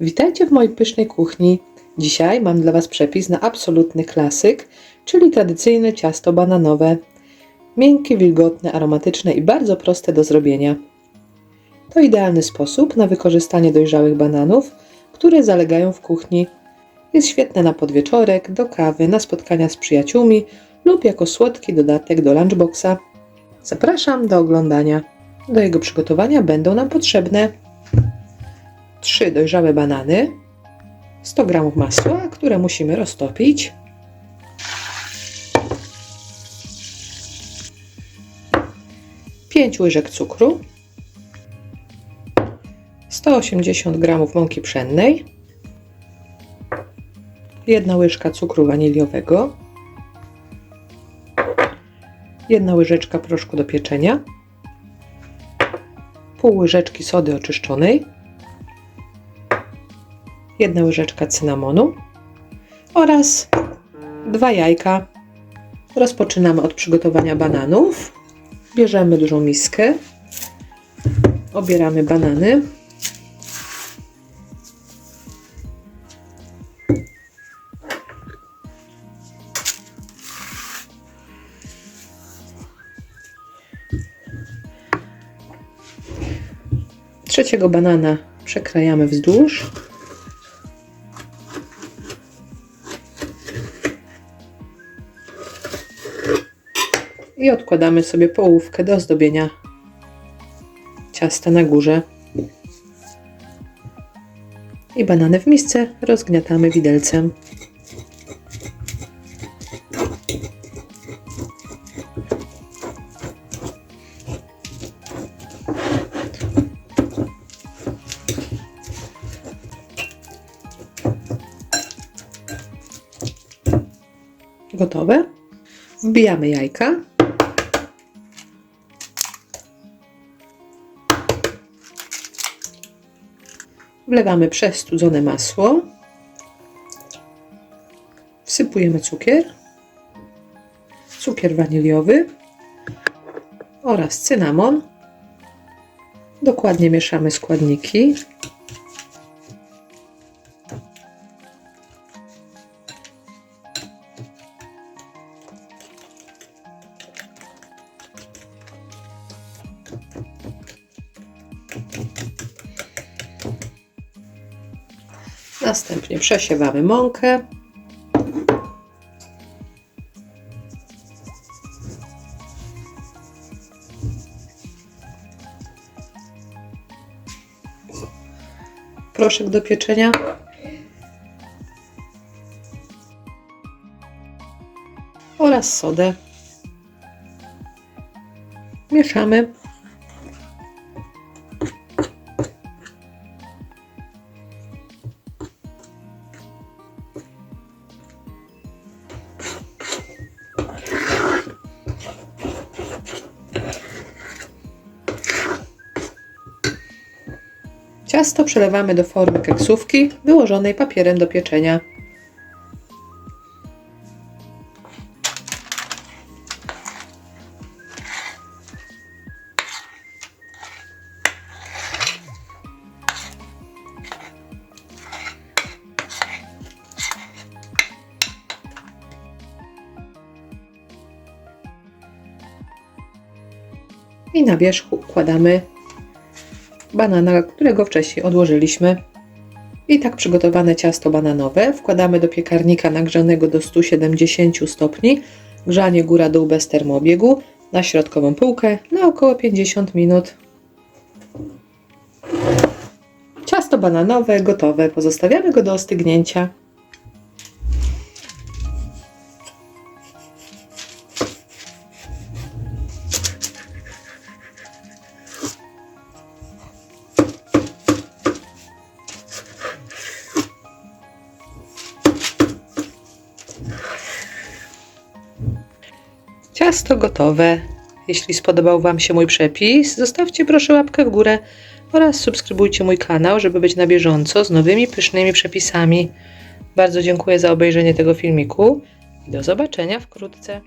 Witajcie w mojej pysznej kuchni. Dzisiaj mam dla Was przepis na absolutny klasyk, czyli tradycyjne ciasto bananowe. Miękkie, wilgotne, aromatyczne i bardzo proste do zrobienia. To idealny sposób na wykorzystanie dojrzałych bananów, które zalegają w kuchni. Jest świetne na podwieczorek, do kawy, na spotkania z przyjaciółmi lub jako słodki dodatek do lunchboxa. Zapraszam do oglądania. Do jego przygotowania będą nam potrzebne 3 dojrzałe banany, 100 g masła, które musimy roztopić, pięć łyżek cukru, 180 g mąki pszennej, jedna łyżka cukru waniliowego, jedna łyżeczka proszku do pieczenia, pół łyżeczki sody oczyszczonej, jedna łyżeczka cynamonu oraz dwa jajka. Rozpoczynamy od przygotowania bananów. Bierzemy dużą miskę, obieramy banany. Trzeciego banana przekrajamy wzdłuż. I odkładamy sobie połówkę do ozdobienia ciasta na górze. I banany w misce rozgniatamy widelcem. Gotowe. Wbijamy jajka. Wlewamy przestudzone masło. Wsypujemy cukier, cukier waniliowy oraz cynamon. Dokładnie mieszamy składniki. Następnie przesiewamy mąkę. Proszek do pieczenia. Oraz sodę. Mieszamy. Ciasto przelewamy do formy keksówki wyłożonej papierem do pieczenia. I na wierzchu układamy banana, którego wcześniej odłożyliśmy. I tak przygotowane ciasto bananowe wkładamy do piekarnika nagrzanego do 170 stopni, grzanie góra-dół bez termoobiegu, na środkową półkę na około 50 minut. Ciasto bananowe gotowe, pozostawiamy go do ostygnięcia. Ciasto gotowe. Jeśli spodobał Wam się mój przepis, zostawcie proszę łapkę w górę oraz subskrybujcie mój kanał, żeby być na bieżąco z nowymi pysznymi przepisami. Bardzo dziękuję za obejrzenie tego filmiku i do zobaczenia wkrótce.